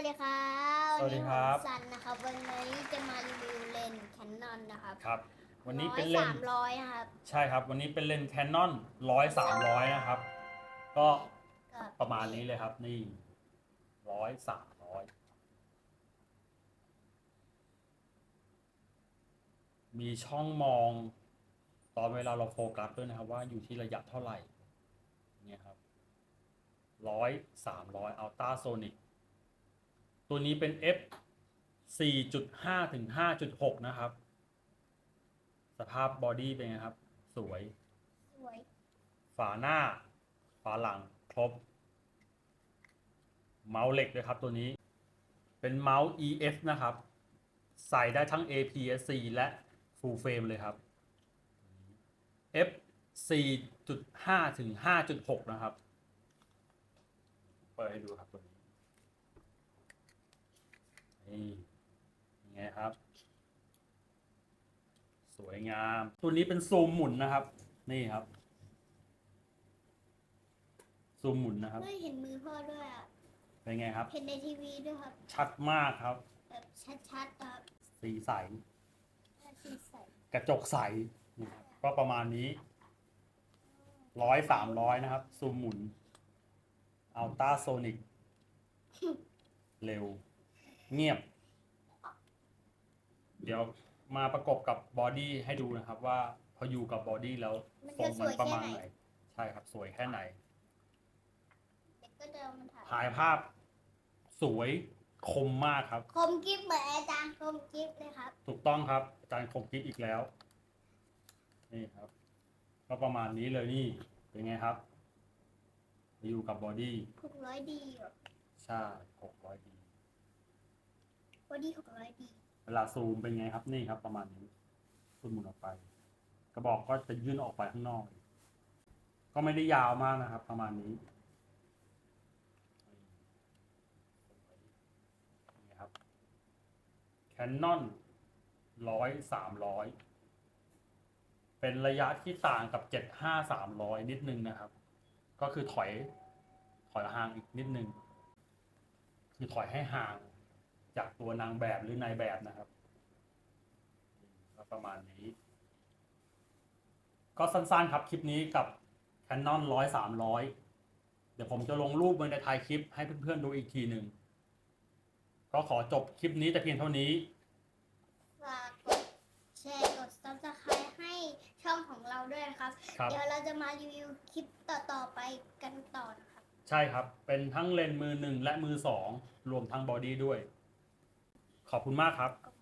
วัสดีครับสวัสดีครับนนี้ผมซันนะครับ วันนี้จะมารีวิวเลนส์แคนนอนนะครับครับ วันนี้เป็นร้เลอยนสามส์ร้อยนะครับใช่ครับ วันนี้เป็นเลนส์แคนนอนร้อยสามร้อยนะครับ ก็กับประมาณนี้เลยครับ นี่ร้อยสามร้อยมีช่องมอง ตอนเวลาเราโฟกัสด้วยนะครับ ว่าอยู่ที่ระยะเท่าไหร่ เนี่ยครับร้อยสามร้อยอัลตราโซนิก ตัวนี้เป็น f 4.5 ถึง 5.6 นะครับ สภาพบอดี้เป็นไงครับ สวย สวย ฝาหน้า ฝาหลัง ครบ เมาส์เหล็กด้วยครับตัวนี้ เป็นเมาส์ EF นะครับ ใส่ได้ทั้ง APS-C และ Full Frame เลยครับ F 4.5 ถึง 5.6 นะครับ เปิดให้ดูครับตัวนี้ นี่ยังไงครับ สวยงาม ตัวนี้เป็นซูมหมุนนะครับ นี่ครับ ซูมหมุนนะครับเฮ้ยเห็นมือพ่อด้วยอะ เป็นไงครับ เห็นในทีวีด้วยครับ ชัดมากครับ แบบชัดๆครับ สีใส สีใส กระจกใสนะครับก็ประมาณนี้ ร้อยสามร้อยนะครับ ซูมหมุนอัลตราโซนิก เร็ว เงียบ เดี๋ยวมาประกบกับบอดี้ให้ดูนะครับ ว่าพออยู่กับบอดี้แล้วมันทรจะงสมันวยประแค่มาณไหนไหน ใช่ครับ สวยแค่ไหนเด็กก็จะเอามาถ่ายถ่ายภาพ สวยคมมากครับ คมกิฟเหมือนอาจารย์คมกิฟเลยครับ ถูกต้องครับอาจารย์คมคิดอีกแล้ว นี่ครับ ก็ประมาณนี้เลยนี่ เป็นไงครับ อยู่กับบอดี้หกร้อยดีอะใช่หกร้อยดีบอ ดี้หกร้อยดีเวลาซูมเป็นไงครับนี่ครับ ประมาณนี้ซูมหมุนออกไป กระบอกก็จะยื่นออกไปข้างนอก ก็ไม่ได้ยาวมากนะครับ ประมาณนี้นี่ครับ Canon ร้อยสามร้อยเป็นระยะที่ต่างกับเจ็ดห้าสามร้อยนิดนึงนะครับ ก็คือถอยถอยห่างอีกนิดนึงคือถอยให้ห่าง จากตัวนางแบบหรือนายแบบนะครับก็ประมาณนี้ ก็สั้นๆครับคลิปนี้กับ Canon ร้อยสามร้อยเดี๋ยวผมจะลงรูปไว้ในท้ายคลิปให้เพื่อนๆดูอีกทีหนึ่งก็ขอจบคลิปนี้แต่เพียงเท่านี้ฝากกดแชร์กด subscribe ให้ช่องของเราด้วยนะครับครับเดี๋ยวเราจะมารีวิวคลิปต่อๆไปกันต่อนะครับ ใช่ครับ เป็นทั้งเลนส์มือหนึ่งและมือสองรวมทั้งบอดี้ด้วย ขอบคุณมากครับ